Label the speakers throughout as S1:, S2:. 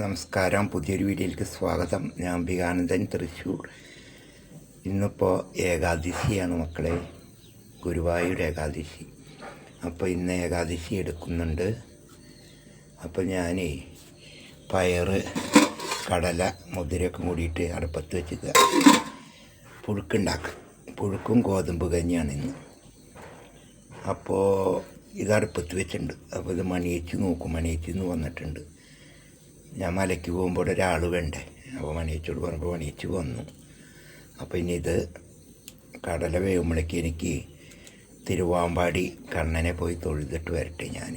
S1: നമസ്കാരം. പുതിയൊരു വീഡിയോയിലേക്ക് സ്വാഗതം. ഞാൻ അംബികാനന്ദൻ തൃശ്ശൂർ ഇന്നിപ്പോൾ ഏകാദശിയാണ് മക്കളെ. ഗുരുവായൂർ ഏകാദശി. അപ്പോൾ ഇന്ന് ഏകാദശി എടുക്കുന്നുണ്ട്. അപ്പോൾ ഞാൻ പയറ് കടല മുതിരയൊക്കെ കൂടിയിട്ട് അടുപ്പത്ത് വെച്ചിട്ട് പുഴുക്കുണ്ടാക്കും. പുഴുക്കും ഗോതമ്പ് കഞ്ഞിയാണ് ഇന്ന്. അപ്പോൾ ഇത് അടുപ്പത്ത് വെച്ചിട്ടുണ്ട്. അപ്പോൾ ഇത് മണിയേച്ചു നോക്കും. മണിയേച്ചു വന്നിട്ടുണ്ട്. ഞാൻ മലയ്ക്ക് പോകുമ്പോൾ ഒരാൾ വേണ്ടേ? അപ്പോൾ മണിയച്ചോട് പറഞ്ഞപ്പോൾ മണിയച്ച് വന്നു. അപ്പോൾ ഇനി ഇത് കടല വേവുമ്പോഴേക്ക് എനിക്ക് തിരുവാമ്പാടി കണ്ണനെ പോയി തൊഴുതിട്ട് വരട്ടെ ഞാൻ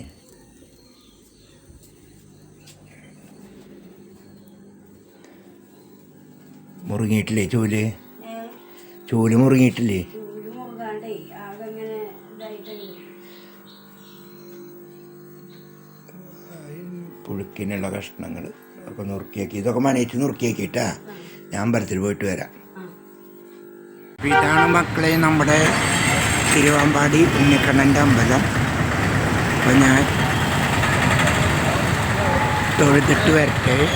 S1: മുറുങ്ങിയിട്ടില്ലേ ചൂൽ? ചൂൽ മുറുങ്ങിയിട്ടില്ലേ? പുഴുക്കിനുള്ള കഷ്ണങ്ങൾ ഒക്കെ നുറുക്കിയാക്കി. ഇതൊക്കെ മനയിച്ച് നുറുക്കിയാക്കിട്ടാ ഞാൻ അമ്പലത്തിൽ പോയിട്ട് വരാം. ഇതാണ് മക്കളെ നമ്മുടെ തിരുവാമ്പാടി ഉണ്ണിക്കണ്ണന്റെ അമ്പലം. അപ്പം ഞാൻ തൊഴുതിട്ട് വരട്ടെ.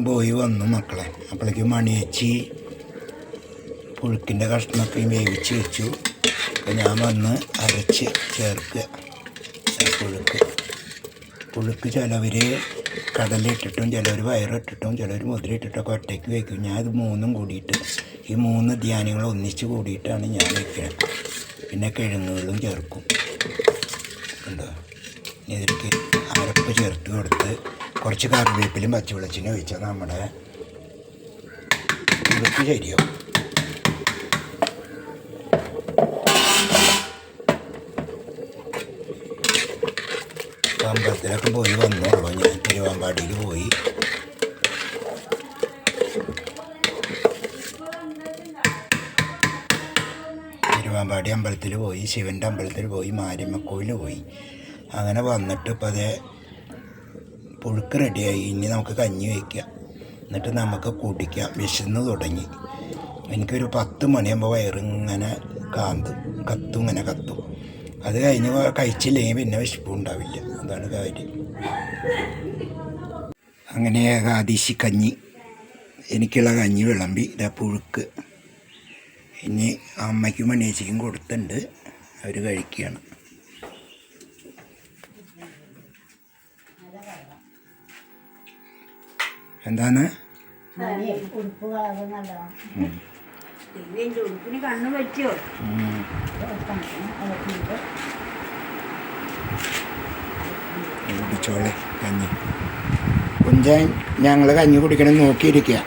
S1: പോയി വന്നു മക്കളെ. അപ്പോഴേക്കും മണിയച്ചി പുഴുക്കിന്റെ കഷ്ണമൊക്കെ വേവിച്ച് വെച്ചു. അപ്പം ഞാൻ വന്ന് അരച്ച് ചേർക്കുക. പുഴുക്ക്. പുഴുക്ക് ചിലവർ കടലിട്ടിട്ടും ചിലവർ വയറിട്ടിട്ടും ചിലവർ മുതിരിട്ടിട്ടൊക്കെ ഒറ്റയ്ക്ക് വയ്ക്കും ഞാൻ ഇത് മൂന്നും കൂടിയിട്ട് ഈ മൂന്ന് ധ്യാനങ്ങൾ ഒന്നിച്ച് കൂടിയിട്ടാണ് ഞാൻ വയ്ക്കുന്നത് പിന്നെ കിഴങ്ങുകളും ചേർക്കും. ഉണ്ടോ? ഇതിലേക്ക് അരപ്പ് ചേർത്ത് കൊടുത്ത് കുറച്ച് കറിവേപ്പിലും പച്ചവെളിച്ചിനും ഒഴിച്ചാൽ നമ്മുടെ പുഴുക്ക് ശരിയാവും. അമ്പലത്തിലൊക്കെ പോയി വന്നോളൂ ഞാൻ തിരുവാമ്പാടിയിൽ പോയി. തിരുവാമ്പാടി അമ്പലത്തിൽ പോയി ശിവന്റെ അമ്പലത്തിൽ പോയി മാരിയമ്മക്കോയിൽ പോയി. അങ്ങനെ വന്നിട്ട് ഇപ്പോൾ അതേ പുഴുക്ക് റെഡിയായി. ഇനി നമുക്ക് കഞ്ഞി വയ്ക്കാം എന്നിട്ട് നമുക്ക് കുടിക്കാം. വിശന്ന് തുടങ്ങി. എനിക്കൊരു പത്ത് മണിയാകുമ്പോൾ വയറിങ്ങനെ കാന്തും കത്തും ഇങ്ങനെ കത്തും. അത് കഴിഞ്ഞ് കഴിച്ചില്ലെങ്കിൽ പിന്നെ വിശപ്പും ഉണ്ടാവില്ല. അതാണ് കാര്യം. അങ്ങനെ ഏകാദശി കഞ്ഞി എനിക്കുള്ള കഞ്ഞി വിളമ്പി ഇതാ പുഴുക്ക്. ഇനി അമ്മയ്ക്കും മണിയേച്ചയ്ക്കും കൊടുത്തിട്ടുണ്ട്. അവർ കഴിക്കുകയാണ്. എന്താണ്?
S2: കണ്ണു.
S1: കുടിച്ചോളെ കഞ്ഞി. കുഞ്ചൻ ഞങ്ങൾ കഞ്ഞി കുടിക്കണം നോക്കിയിരിക്കുക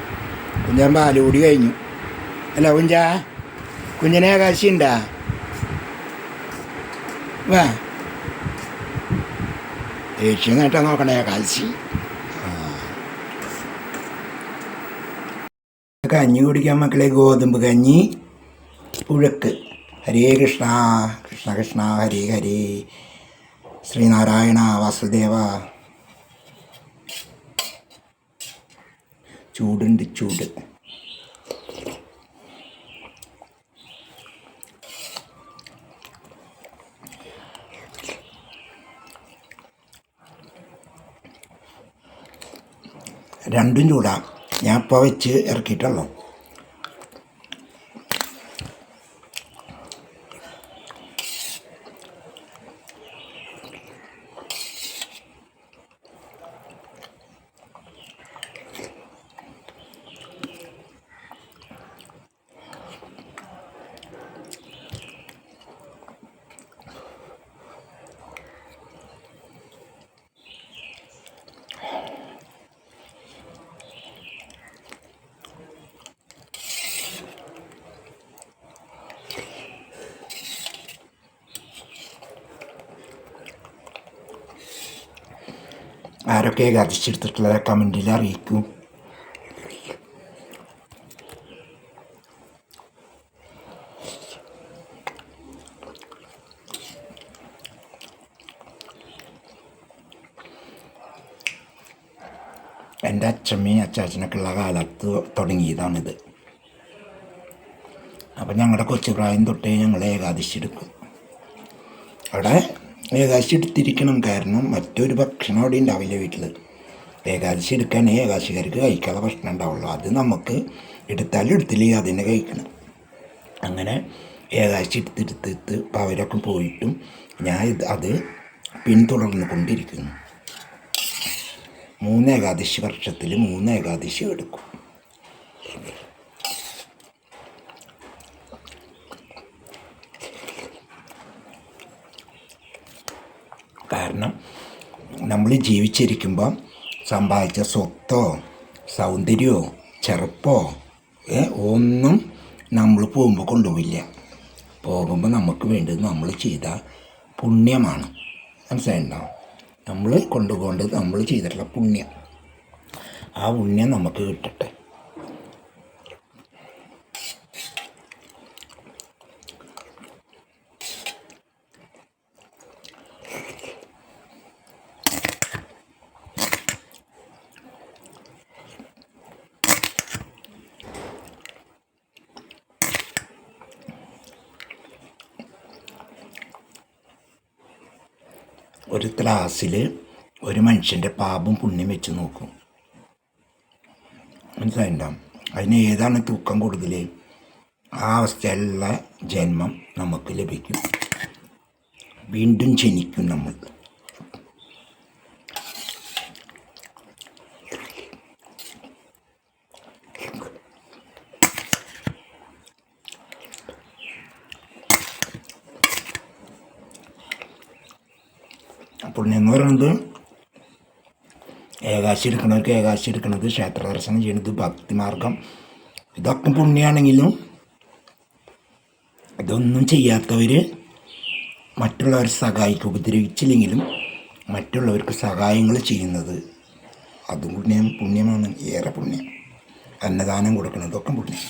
S1: കുഞ്ചാൻ പാലുകൂടി കഴിഞ്ഞു. അല്ല കുഞ്ച കുഞ്ഞിനെ ആകാശി ഉണ്ടാ വാ. ദേഷ്യം നേട്ടാ നോക്കണേ ആകാശി. കഞ്ഞി കുടിക്കാൻ മക്കളെ ഗോതമ്പ് കഞ്ഞി പുഴക്ക്. ഹരേ കൃഷ്ണ കൃഷ്ണ കൃഷ്ണ ഹരേ ഹരേ. ശ്രീനാരായണ വാസുദേവ. ചൂടുണ്ട് ചൂട്. രണ്ടും ചൂടാ. ഞാൻ ഇപ്പോൾ വെച്ച് ഇറക്കിയിട്ടുള്ളൂ. ആരൊക്കെ ഏകാദിച്ചെടുത്തിട്ടുള്ളത് കമന്റിൽ അറിയിക്കും. എന്റെ അച്ഛമ്മയും അച്ചാച്ചനൊക്കെ ഉള്ള കാലത്ത് തുടങ്ങിയതാണിത്. അപ്പം ഞങ്ങളുടെ കൊച്ചു പ്രായം തൊട്ടേ ഞങ്ങൾ ഏകാദശി എടുക്കും അവിടെ ഏകാദശി എടുത്തിരിക്കണം കാരണം മറ്റൊരു ഭക്ഷണം അവിടെ ഉണ്ടാവില്ല വീട്ടിൽ ഏകാദശി എടുക്കാനേ ഏകാശികാർക്ക് കഴിക്കാനുള്ള ഭക്ഷണം ഉണ്ടാവുള്ളൂ. അത് നമുക്ക് എടുത്താലും എടുത്തില്ലെങ്കിൽ അതിനെ കഴിക്കണം. അങ്ങനെ ഏകാശി എടുത്തെടുത്തെടുത്ത് ഇപ്പം അവരൊക്കെ പോയിട്ടും ഞാൻ അത് പിന്തുടർന്നു കൊണ്ടിരിക്കുന്നു. മൂന്ന് ഏകാദശി വർഷത്തിൽ മൂന്ന് ഏകാദശി എടുക്കും. കാരണം നമ്മൾ ജീവിച്ചിരിക്കുമ്പോൾ സമ്പാദിച്ച സ്വത്തോ സൗന്ദര്യമോ ചെറുപ്പോ ഒന്നും നമ്മൾ പോകുമ്പോൾ കൊണ്ടുപോയില്ല പോകുമ്പോൾ നമുക്ക് വേണ്ടത് നമ്മൾ ചെയ്ത പുണ്യമാണ്. മനസ്സിലായിട്ടുണ്ടോ നമ്മൾ കൊണ്ടുപോകേണ്ടത് നമ്മൾ ചെയ്തിട്ടുള്ള പുണ്യം. ആ പുണ്യം നമുക്ക് കിട്ടട്ടെ. ഒരു ക്ലാസ്സിൽ ഒരു മനുഷ്യന്റെ പാപം പുണ്യം വെച്ച് നോക്കും. മനസ്സിലായിട്ടുണ്ടാവും അതിന് ഏതാണ് തൂക്കം കൂടുതൽ ആ അവസ്ഥയിലുള്ള ജന്മം നമുക്ക് ലഭിക്കും. വീണ്ടും ജനിക്കും നമ്മൾ. പുണ്യം എന്ന് പറയുന്നത് ഏകാശി എടുക്കണവർക്ക് ഏകാശി എടുക്കണത് ക്ഷേത്ര ദർശനം ചെയ്യണത് ഭക്തിമാർഗം. ഇതൊക്കെ പുണ്യാണെങ്കിലും ഇതൊന്നും ചെയ്യാത്തവർ മറ്റുള്ളവർ സഹായിക്കും ഉപദ്രവിച്ചില്ലെങ്കിലും മറ്റുള്ളവർക്ക് സഹായങ്ങൾ ചെയ്യുന്നത് അതും പുണ്യം പുണ്യമാണ്. ഏറെ പുണ്യം. അന്നദാനം കൊടുക്കുന്നതൊക്കെ പുണ്യം.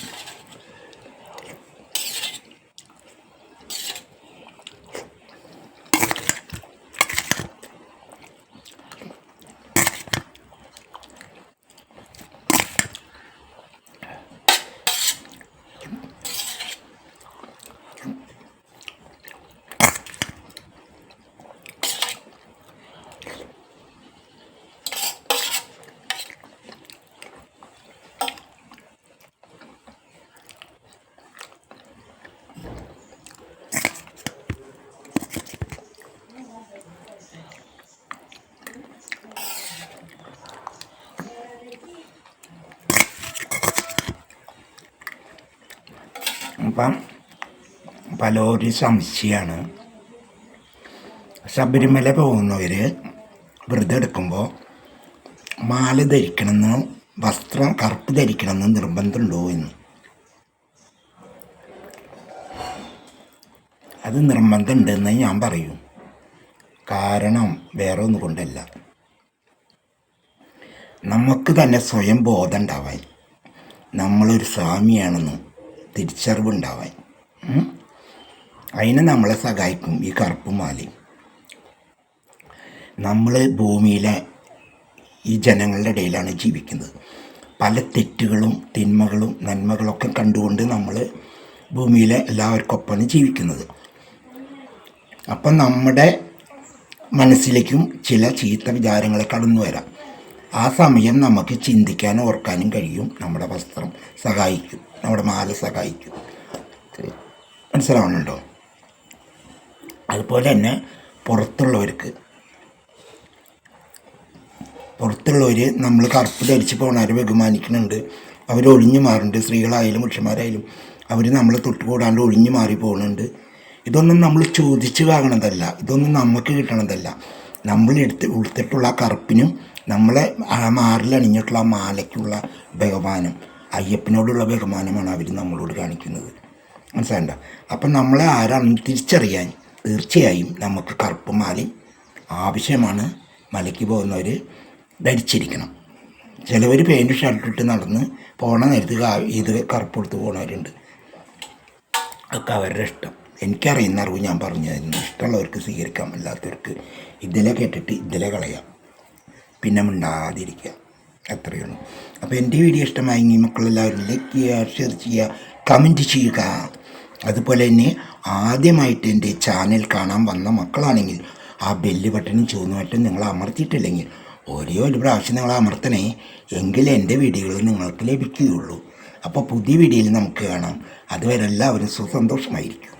S1: അപ്പം പലരും സംശയമാണ് ശബരിമല പോകുന്നവർ വ്രതം എടുക്കുമ്പോൾ മാല ധരിക്കണമെന്നോ വസ്ത്രം കറുപ്പ് ധരിക്കണമെന്നോ നിർബന്ധമുണ്ടോ എന്ന്? അത് നിർബന്ധമുണ്ടെന്ന് ഞാൻ പറയും. കാരണം വേറെ ഒന്നും കൊണ്ടല്ല. നമുക്ക് തന്നെ സ്വയം ബോധം ഉണ്ടാവാൻ നമ്മളൊരു സ്വാമിയാണെന്ന് തിരിച്ചറിവുണ്ടാവാൻ. അതിനെ നമ്മളെ സഹായിക്കും ഈ കറുപ്പും മാലയും നമ്മൾ ഭൂമിയിലെ ഈ ജനങ്ങളുടെ ഇടയിലാണ് ജീവിക്കുന്നത്. പല തെറ്റുകളും തിന്മകളും നന്മകളൊക്കെ കണ്ടുകൊണ്ട് നമ്മൾ ഭൂമിയിലെ എല്ലാവർക്കൊപ്പമാണ് ജീവിക്കുന്നത്. അപ്പം നമ്മുടെ മനസ്സിലേക്കും ചില ചീത്ത വിചാരങ്ങൾ കടന്നു വരാം. ആ സമയം നമുക്ക് ചിന്തിക്കാനും ഓർക്കാനും കഴിയും. നമ്മുടെ വസ്ത്രം സഹായിക്കും. നമ്മുടെ മാല സഹായിക്കും. മനസ്സിലാവുന്നുണ്ടോ? അതുപോലെ തന്നെ പുറത്തുള്ളവർക്ക് പുറത്തുള്ളവർ നമ്മൾ കറുപ്പ് ധരിച്ച് പോണവരെ ബഹുമാനിക്കുന്നുണ്ട്. അവർ ഒഴിഞ്ഞു മാറുന്നുണ്ട്. സ്ത്രീകളായാലും പുരുഷന്മാരായാലും അവർ നമ്മളെ തൊട്ടുകൂടാണ്ട് ഒഴിഞ്ഞു മാറി പോകുന്നുണ്ട് ഇതൊന്നും നമ്മൾ ചോദിച്ച് വാങ്ങണതല്ല. ഇതൊന്നും നമുക്ക് കിട്ടണതല്ല. നമ്മൾ എടുത്ത് ഉടുത്തിട്ടുള്ള ആ കറുപ്പിനും നമ്മളെ അണിഞ്ഞിട്ടുള്ള ആ മാലയ്ക്കുള്ള ബഹുമാനം അയ്യപ്പനോടുള്ള ബഹുമാനമാണ് അവർ നമ്മളോട് കാണിക്കുന്നത്. മനസ്സിലാണ്ട അപ്പം നമ്മളെ ആരാണെന്ന് തിരിച്ചറിയാൻ തീർച്ചയായും നമുക്ക് കറുപ്പ് മാലയും ആവശ്യമാണ്. മലയ്ക്ക് പോകുന്നവർ ധരിച്ചിരിക്കണം. ചിലവർ പെയിന്റ് ഷർട്ടിട്ട് നടന്ന് പോണ നേരത്ത് ഇത് കറുപ്പ് കൊടുത്ത് പോണവരുണ്ട്. ഒക്കെ അവരുടെ ഇഷ്ടം. എനിക്കറിയുന്ന അറിവ് ഞാൻ പറഞ്ഞു തരുന്നു ഇഷ്ടമുള്ളവർക്ക് സ്വീകരിക്കാം അല്ലാത്തവർക്ക് ഇതിലെ കേട്ടിട്ട് ഇതിലെ കളയാം. പിന്നെ മിണ്ടാതിരിക്കുക. അത്രയേ ഉള്ളൂ. അപ്പോൾ എന്റെ വീഡിയോ ഇഷ്ടമായെങ്കിൽ മക്കളെല്ലാവരും ലൈക്ക് ചെയ്യുക ഷെയർ ചെയ്യുക കമന്റ് ചെയ്യുക. അതുപോലെ തന്നെ ആദ്യമായിട്ട് എന്റെ ചാനൽ കാണാൻ വന്ന മക്കളാണെങ്കിൽ ആ ബെല്ല് ബട്ടണും ചുവന്ന ബട്ടൺ നിങ്ങൾ അമർത്തിയിട്ടില്ലെങ്കിൽ ഒരേ ഒരു പ്രാവശ്യം നിങ്ങൾ അമർത്തണേ എങ്കിൽ എന്റെ വീഡിയോകൾ നിങ്ങൾക്ക് ലഭിക്കുകയുള്ളൂ. അപ്പോൾ പുതിയ വീഡിയോയിൽ നമുക്ക് കാണാം. അതുവരെ എല്ലാവരും സുസന്തോഷമായിരിക്കും